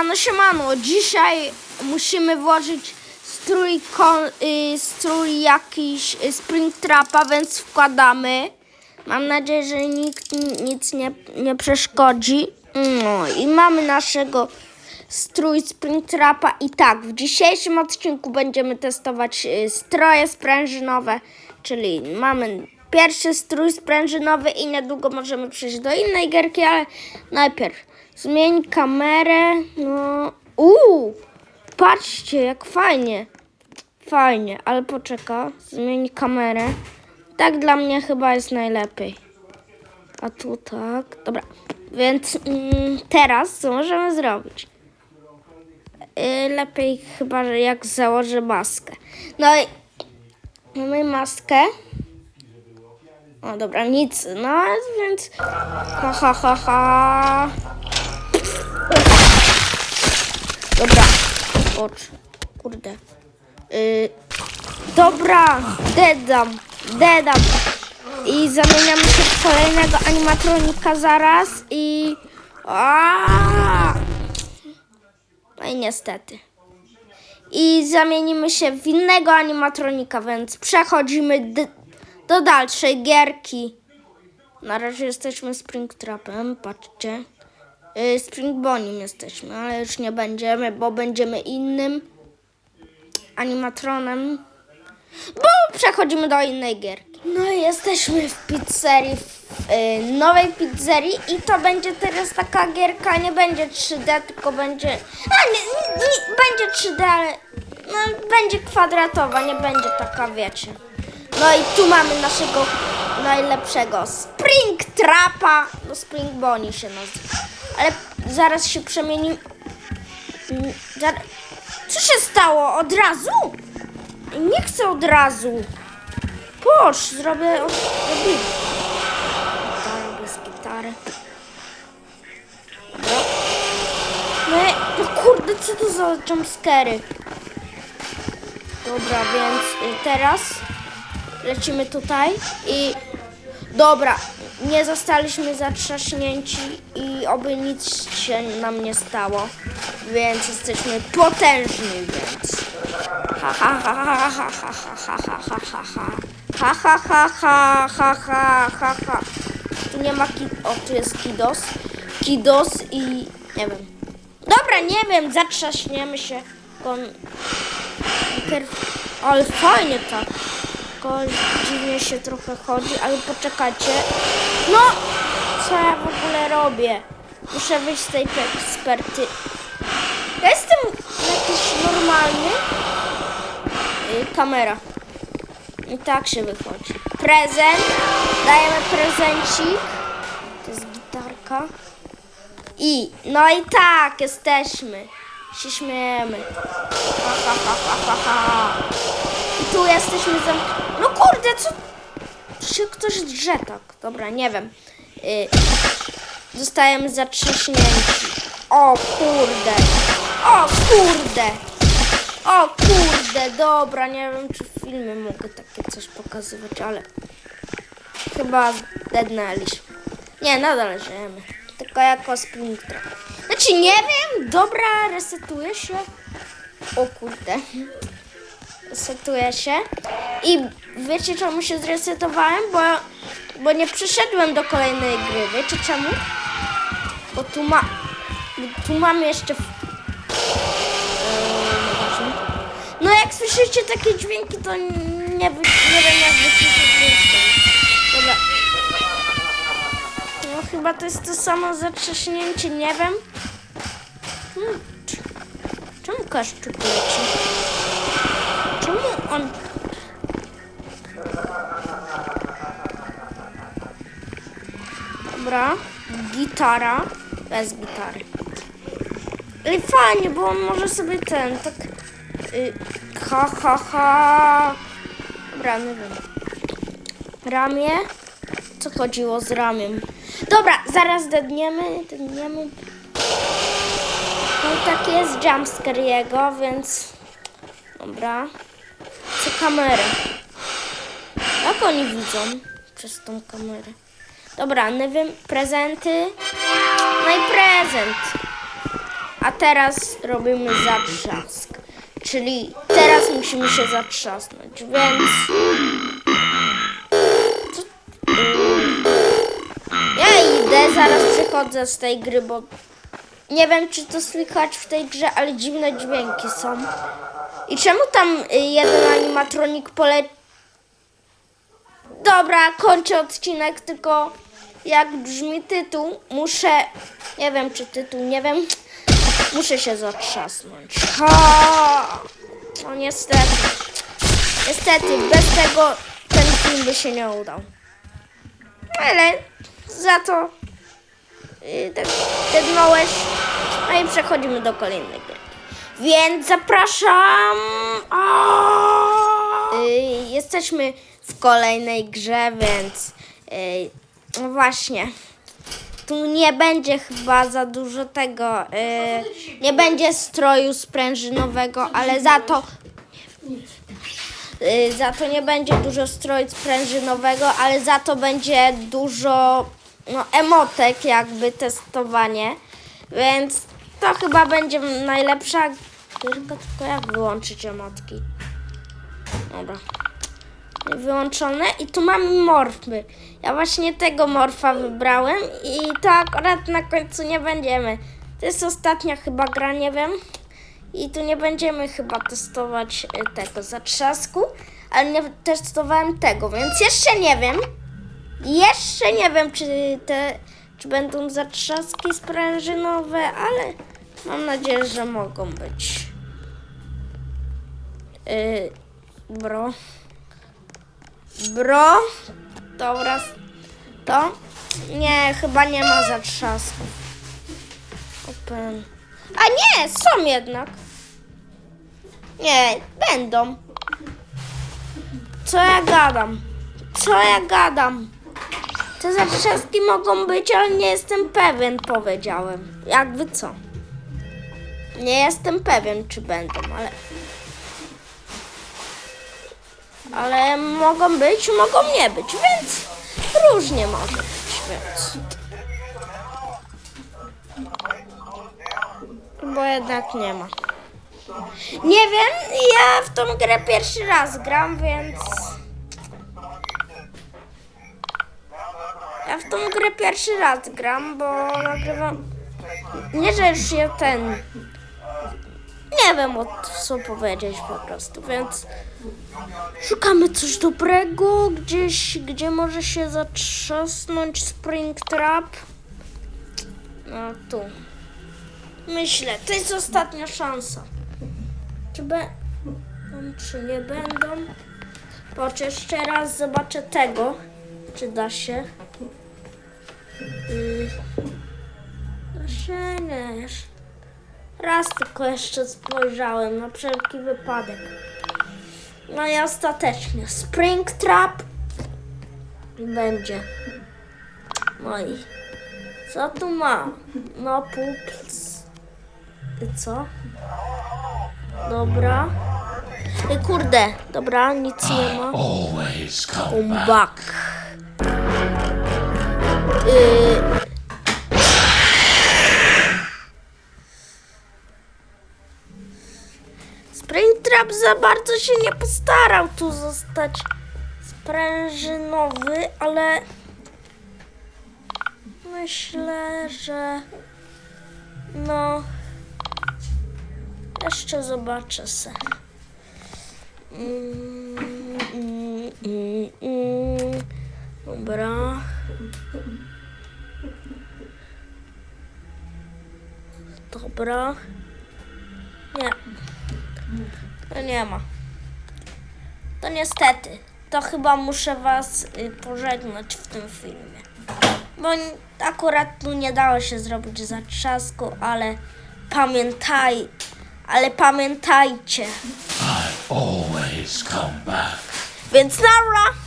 Siemano, siemano. Dzisiaj musimy włożyć strój, kon, y, strój jakiś y, Springtrapa, więc wkładamy. Mam nadzieję, że nikt ni- nic nie, nie przeszkodzi. No i mamy naszego strój Springtrapa i tak, w dzisiejszym odcinku będziemy testować y, stroje sprężynowe, czyli mamy pierwszy strój sprężynowy i niedługo możemy przejść do innej gierki, ale najpierw zmień kamerę, no, uuu, patrzcie jak fajnie, fajnie, ale poczeka, zmień kamerę, tak dla mnie chyba jest najlepiej. A tu tak, dobra, więc mm, teraz co możemy zrobić? Y, lepiej chyba, że jak założę maskę. No i mamy maskę. O dobra, nic, no więc ha ha ha ha. Kurde. Y, dobra, dedam, dedam. I zamieniamy się w kolejnego animatronika zaraz i... Aaaa! No i niestety. I zamienimy się w innego animatronika, więc przechodzimy do dalszej gierki. Na razie jesteśmy Springtrapem, patrzcie. Yy, Spring Boniem jesteśmy, ale już nie będziemy, bo będziemy innym animatronem. Bo przechodzimy do innej gierki. No i jesteśmy w pizzerii, w y, nowej pizzerii i to będzie teraz taka gierka, nie będzie 3D, tylko będzie... A, nie, nie, nie, będzie 3D, ale no, będzie kwadratowa, nie będzie taka, wiecie. No i tu mamy naszego najlepszego Spring Trapa, no Spring Bonnie się nazywa. Ale zaraz się przemieni... Mm, Co się stało? Od razu? Nie chcę od razu. Posz, zrobię od... Robię. Gitarę bez gitary. No, i- no kurde, co to za jumpscary? Dobra, więc y, teraz lecimy tutaj i... Dobra, nie zostaliśmy zatrzaśnięci i oby nic się nam nie stało. Więc jesteśmy potężni, więc... Ha ha ha ha ha ha ha ha ha ha ha ha ha ha ha ha ha ha Tu nie ma. O, tu jest Kidos. Kidos i... nie wiem. Dobra, nie wiem, zatrzaśniemy się. Kon... Ale fajnie tak. Tylko dziwnie się trochę chodzi, ale poczekajcie. No! Co ja w ogóle robię? Muszę wyjść z tej persperty. Ja jestem jakiś normalny. Y, kamera. I tak się wychodzi. Prezent. Dajemy prezencik. To jest gitarka. I, no i tak, jesteśmy. Się śmiejemy. Ha, ha, ha, ha, ha, ha. I tu jesteśmy zam... No kurde, co... Się ktoś drze tak. Dobra, nie wiem. Y, zostajemy zatrzaśnięci. O kurde. O kurde. O kurde, dobra, nie wiem czy w filmie mogę takie coś pokazywać, ale chyba dednęliśmy. Nie, nadal żyjemy. Tylko jako Springtrap. Znaczy nie wiem, dobra, resetuję się. O kurde. Resetuję się. I wiecie czemu się zresetowałem? Bo, bo nie przyszedłem do kolejnej gry. Wiecie czemu? Bo tu ma... Tu mam jeszcze... nieważne. No jak słyszycie takie dźwięki, to nie, nie wiem jak. Dobra. No chyba to jest to samo zatrzaśnięcie, nie wiem. Hmm, czemu kaszczuk leci? Czemu on... Dobra, gitara, bez gitary. Ale fajnie, bo on może sobie ten, tak... Y, ha, ha, ha. Dobra, nie wiem. Ramię? Co chodziło z ramiem? Dobra, zaraz dedniemy, dedniemy. No i tak jest jumpscare jego, więc... Dobra. Chcę kamerę. Jak oni widzą przez tą kamerę? Dobra, nie wiem, prezenty. No i prezent. A teraz robimy zatrzask. Czyli teraz musimy się zatrzasnąć, więc... Ja idę, zaraz przychodzę z tej gry, bo nie wiem, czy to słychać w tej grze, ale dziwne dźwięki są. I czemu tam y, jeden animatronik pole... Dobra, kończę odcinek, tylko jak brzmi tytuł, muszę... Nie wiem, czy tytuł, nie wiem. Muszę się zatrzasnąć. Ha! No niestety. Niestety, bez tego ten film by się nie udał. Ale za to yy, tak. No i przechodzimy do kolejnej gry. Więc zapraszam. Yy, jesteśmy w kolejnej grze, więc yy, no właśnie. Tu nie będzie chyba za dużo tego. Yy, nie będzie stroju sprężynowego, ale za to Y, Za to nie będzie dużo stroju sprężynowego, ale za to będzie dużo no, emotek, jakby testowanie. Więc to chyba będzie najlepsza gierka, tylko jak wyłączyć emotki. Dobra. Wyłączone i tu mamy morfy. Ja właśnie tego morfa wybrałem i to akurat na końcu nie będziemy. To jest ostatnia chyba gra, nie wiem. I tu nie będziemy chyba testować y, tego zatrzasku, ale nie testowałem tego, więc jeszcze nie wiem. Jeszcze nie wiem, czy te, czy będą zatrzaski sprężynowe, ale mam nadzieję, że mogą być. Yy, bro. Bro. Dobra. To? Nie, chyba nie ma zatrzasków. Open. A nie, są jednak. Nie, będą. Co ja gadam? Co ja gadam? Te zatrzaski mogą być, ale nie jestem pewien, powiedziałem. Jakby co? Nie jestem pewien, czy będą, ale... Ale mogą być, mogą nie być, więc różnie może być, więc... Bo jednak nie ma. Nie wiem, ja w tą grę pierwszy raz gram, więc. Ja w tą grę pierwszy raz gram, bo nagrywam. Nie, że już ten. Nie wiem o co powiedzieć po prostu, więc szukamy coś dobrego, gdzieś, gdzie może się zatrzasnąć Springtrap. No tu. Myślę, to jest ostatnia szansa. Czy, be... czy nie będą? Patrz, jeszcze raz zobaczę tego, czy da się. Yy. Da się, nie. Raz tylko jeszcze spojrzałem, na wszelki wypadek. No i ostatecznie, Springtrap będzie. No i co tu ma? No pups. I co? Dobra. I kurde, dobra, nic nie ma. Always come Come back. Y... Springtrap za bardzo się nie postarał tu zostać sprężynowy, ale myślę, że no jeszcze zobaczę se. Dobra. Dobra. Nie. To nie ma. To niestety. To chyba muszę was y, pożegnać w tym filmie. Bo akurat tu nie dało się zrobić zatrzasku, ale pamiętaj, ale pamiętajcie. always come back. Więc nara!